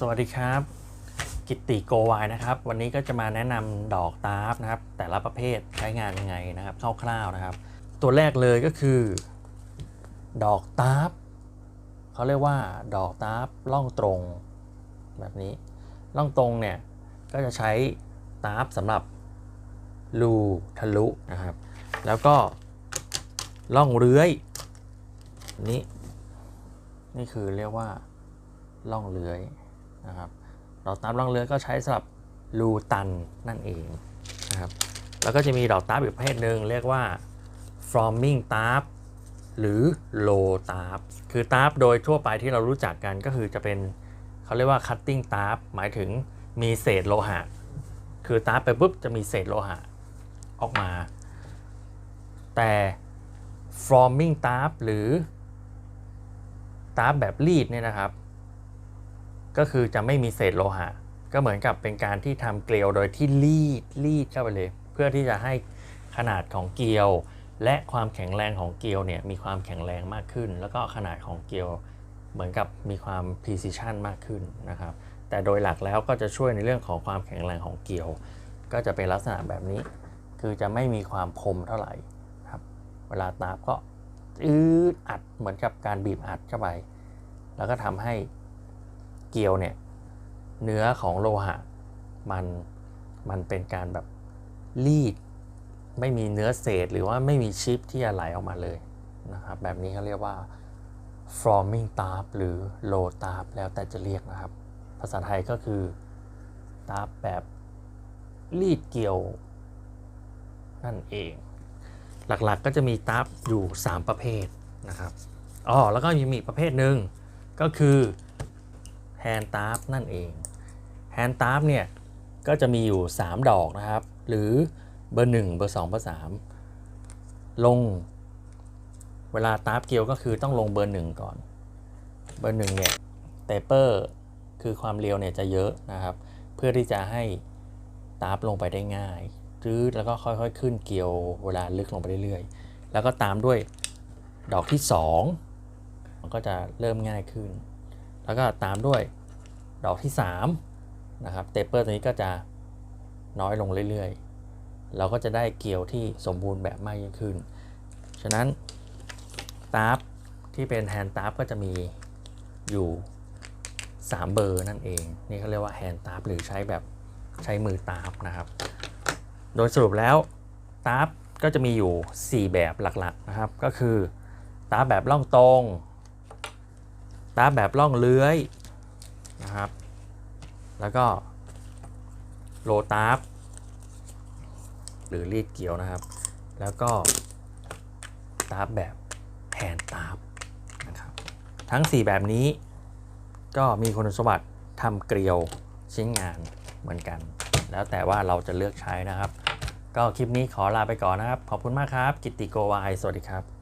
สวัสดีครับ กิตติโกวายนะครับ วันนี้ก็จะมาแนะนำดอกตาร์ฟนะครับ แต่ละประเภทใช้งานยังไงนะครับคร่าวๆนะครับ ตัวแรกเลยก็คือ ดอกตาร์ฟเขาเรียกว่า ดอกตาร์ฟล่องตรง แบบนี้ล่องตรงเนี่ยก็จะใช้ตาร์ฟสำหรับรูทะลุนะครับ แล้วก็ล่องเลื้อยนี่นี่คือเรียกว่าล่องเลื้อย นะครับดอกตาร์ฟล่องเลื้อยก็ใช้สำหรับรูตันนั่นเองนะครับแล้วก็จะมีดอกตาร์ฟอีกประเภทหนึ่งเรียกว่า forming ตาร์ฟหรือ low ตาร์ฟคือตาร์ฟโดยทั่วไปที่เรารู้จักกันก็คือจะเป็นเขาเรียกว่า cutting ตาร์ฟหมายถึงมีเศษโลหะ คือตาร์ฟไปปุ๊บจะมีเศษโลหะออกมา แต่ forming ตาร์ฟหรือตาร์ฟแบบรีดเนี่ยนะครับ ก็คือจะไม่มีเศษโลหะ ก็เหมือนกับเป็นการที่ทำเกลียวโดยที่รีดรีดเข้าไปเลย เพื่อที่จะให้ขนาดของเกลียว และความแข็งแรงของเกลียวเนี่ยมีความแข็งแรงมากขึ้น แล้วก็ขนาดของเกลียวเหมือนกับมีความ precision มากขึ้นนะครับ แต่โดยหลักแล้วก็จะช่วยในเรื่องของความแข็งแรงของเกลียว ก็จะเป็นลักษณะแบบนี้ คือจะไม่มีความคมเท่าไหร่ครับ เวลาตาบก็อืดอัดเหมือนกับการบีบอัดเข้าไป แล้วก็ทำให้ เกลียวเนี่ยเนื้อของโลหะมันมันเป็นการแบบรีด ไม่มีเนื้อเศษหรือว่าไม่มีชิปที่จะไหลออกมาเลยนะครับแบบนี้เขาเรียกว่า forming t a r p หรือ low t a r p แล้วแต่จะเรียกนะครับ ภาษาไทยก็คือ t a r p แบบรีดเกลียว นั่นเอง หลักๆก็จะมีตาร์ฟอยู่ 3 ประเภทนะครับอ๋อแล้วก็ยังมีประเภทหนึ่งก็คือ แฮนด์ตาร์ฟนั่นเองแฮนด์ตาร์ฟเนี่ยก็จะมีอยู่ 3 ดอกนะครับ หรือเบอร์ 1 เบอร์ 2 เบอร์ 3 ลงเวลาตาร์ฟเกลียวก็คือต้องลงเบอร์ 1 ก่อน เบอร์ 1 เนี่ยเตเปอร์คือความเร็วเนี่ยจะเยอะนะครับ เพื่อที่จะให้ตาร์ฟลงไปได้ง่ายรืดแล้วก็ค่อยๆ ขึ้นเกลียวเวลาลึกลงไปเรื่อยๆ แล้วก็ตามด้วยดอกที่ 2 มันก็จะเริ่มง่ายขึ้น แล้วก็ตามด้วย ดอกที่3นะครับเตเปอร์ตัวนี้ก็จะน้อยลงเรื่อยๆ เราก็จะได้เกลียวที่สมบูรณ์แบบมากยิ่งขึ้น ฉะนั้นตาร์ฟที่เป็นแฮนด์ตาร์ฟก็จะมีอยู่ 3 เบอร์นั่นเอง นี่เขาเรียกว่าแฮนด์ตาร์ฟหรือใช้แบบใช้มือตาร์ฟนะครับ โดยสรุปแล้วตาร์ฟก็จะมีอยู่ 4 แบบหลักๆนะครับ ก็คือตาร์ฟแบบล่องตรงตาร์ฟแบบล่องเลื้อย แล้วก็โลตาร์หรือรีดเกลียวนะครับ แล้วก็ตาร์แบบแฮนตาร์นะครับ ทั้ง 4 แบบนี้ ก็มีคุณสมบัติทำเกลียวชิ้นงานเหมือนกัน แล้วแต่ว่าเราจะเลือกใช้นะครับ ก็คลิปนี้ขอลาไปก่อนนะครับ ขอบคุณมากครับ กิตติโกวาย สวัสดีครับ